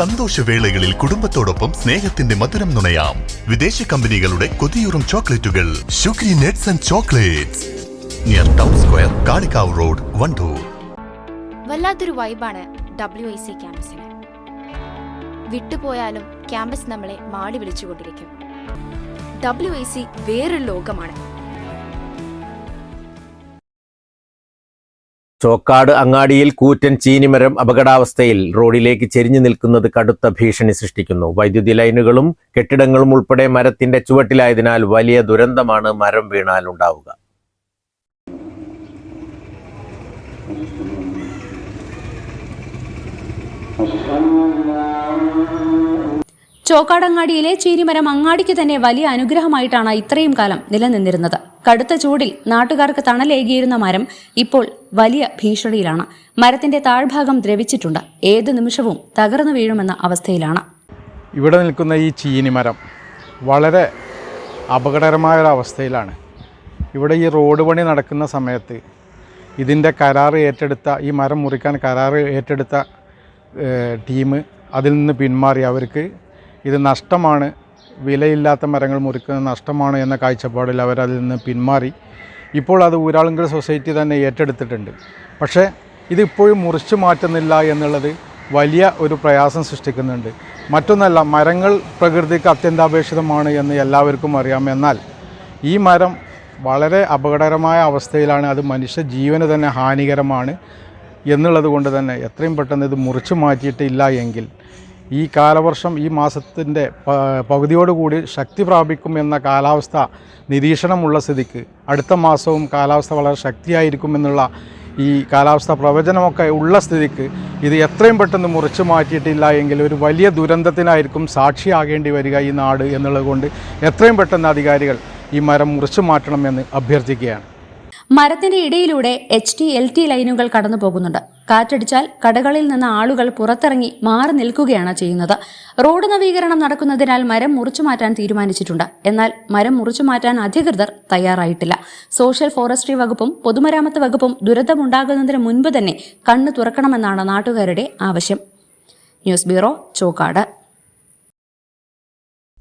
സന്തോഷവേളകളിൽ കുടുംബത്തോടൊപ്പം സ്നേഹത്തിന്റെ മധുരം നുണയാം. വിദേശ കമ്പനികളുടെ കൊതിയൂറും ചോക്ലേറ്റുകൾ. ഷുഗ്രി nets and chocolates. Near town square Kalikavu road Wandoor. വല്ലാത്തൊരു വൈബാണ് ഡബ്ല്യു ഐ സി ക്യാമ്പസിന്. വിട്ടുപോയാലും ക്യാമ്പസ് നമ്മളെ മാടി വിളിച്ചുകൊണ്ടിരിക്കും. ഡബ്ല്യു ഐ സി വേറൊരു ലോകമാണ്. ചോക്കാട് അങ്ങാടിയിൽ കൂറ്റൻ ചീനിമരം അപകടാവസ്ഥയിൽ റോഡിലേക്ക് ചെരിഞ്ഞു നിൽക്കുന്നത് കടുത്ത ഭീഷണി സൃഷ്ടിക്കുന്നു. വൈദ്യുതി ലൈനുകളും കെട്ടിടങ്ങളും ഉൾപ്പെടെ മരത്തിന്റെ ചുവട്ടിലായതിനാൽ വലിയ ദുരന്തമാണ് മരം വീണാൽ ഉണ്ടാവുക. ചോക്കാടങ്ങാടിയിലെ ചീനിമരം അങ്ങാടിക്ക് തന്നെ വലിയ അനുഗ്രഹമായിട്ടാണ് ഇത്രയും കാലം നിലനിന്നിരുന്നത്. കടുത്ത ചൂടിൽ നാട്ടുകാർക്ക് തണലേകിയിരുന്ന മരം ഇപ്പോൾ വലിയ ഭീഷണിയിലാണ്. മരത്തിന്റെ താഴ്ഭാഗം ദ്രവിച്ചിട്ടുണ്ട്. ഏത് നിമിഷവും തകർന്നു വീഴുമെന്ന അവസ്ഥയിലാണ്. ഇവിടെ നിൽക്കുന്ന ഈ ചീനിമരം വളരെ അപകടകരമായ ഒരു അവസ്ഥയിലാണ് ഇവിടെ ഈ റോഡ് പണി നടക്കുന്ന സമയത്ത് ഇതിന്റെ കരാറ് ഏറ്റെടുത്ത ഈ മരം മുറിക്കാൻ കരാറ് ഏറ്റെടുത്ത ടീം അതിൽ നിന്ന് പിന്മാറി. അവർക്ക് ഇത് നഷ്ടമാണ്. വിലയില്ലാത്ത മരങ്ങൾ മുറിക്കുന്നത് നഷ്ടമാണ് എന്ന കാഴ്ചപ്പാടിൽ അവരതിൽ നിന്ന് പിന്മാറി. ഇപ്പോൾ അത് ഊരാളുങ്കൽ സൊസൈറ്റി തന്നെ ഏറ്റെടുത്തിട്ടുണ്ട്. പക്ഷേ ഇതിപ്പോഴും മുറിച്ചു മാറ്റുന്നില്ല എന്നുള്ളത് വലിയ ഒരു പ്രയാസം സൃഷ്ടിക്കുന്നുണ്ട്. മറ്റൊന്നല്ല മരങ്ങൾ പ്രകൃതിക്ക് അത്യന്താപേക്ഷിതമാണ് എന്ന് എല്ലാവർക്കും അറിയാം. എന്നാൽ ഈ മരം വളരെ അപകടകരമായ അവസ്ഥയിലാണ്. അത് മനുഷ്യ ജീവന് തന്നെ ഹാനികരമാണ് എന്നുള്ളത് കൊണ്ട് തന്നെ എത്രയും പെട്ടെന്ന് ഇത് മുറിച്ചു മാറ്റിയിട്ടില്ല എങ്കിൽ ഈ കാലവർഷം ഈ മാസത്തിന്റെ പകുതിയോടുകൂടി ശക്തി പ്രാപിക്കും എന്ന കാലാവസ്ഥ നിരീക്ഷണമുള്ള സ്ഥിതിക്ക് അടുത്ത മാസവും കാലാവസ്ഥ വളരെ ശക്തിയായിരിക്കുമെന്നുള്ള ഈ കാലാവസ്ഥ പ്രവചനമൊക്കെ ഉള്ള സ്ഥിതിക്ക് ഇത് എത്രയും പെട്ടെന്ന് മുറിച്ചു മാറ്റിയിട്ടില്ല എങ്കിൽ ഒരു വലിയ ദുരന്തത്തിനായിരിക്കും സാക്ഷിയാകേണ്ടി വരിക ഈ നാട് എന്നുള്ളത് കൊണ്ട് എത്രയും പെട്ടെന്ന് അധികാരികൾ ഈ മരം മുറിച്ചു മാറ്റണമെന്ന് അഭ്യർത്ഥിക്കുകയാണ്. മരത്തിന്റെ ഇടയിലൂടെ എച്ച് ടി എൽ ടി ലൈനുകൾ കടന്നു പോകുന്നുണ്ട്. കാറ്റടിച്ചാൽ കടകളിൽ നിന്ന് ആളുകൾ പുറത്തിറങ്ങി മാറി നിൽക്കുകയാണ് ചെയ്യുന്നത്. റോഡ് നവീകരണം നടക്കുന്നതിനാൽ മരം മുറിച്ചു മാറ്റാൻ തീരുമാനിച്ചിട്ടുണ്ട്. എന്നാൽ മരം മുറിച്ചു മാറ്റാൻ അധികൃതർ തയ്യാറായിട്ടില്ല. സോഷ്യൽ ഫോറസ്ട്രി വകുപ്പും പൊതുമരാമത്ത് വകുപ്പും ദുരന്തമുണ്ടാകുന്നതിന് മുൻപ് തന്നെ കണ്ണു തുറക്കണമെന്നാണ് നാട്ടുകാരുടെ ആവശ്യം. News bureau Chokkad.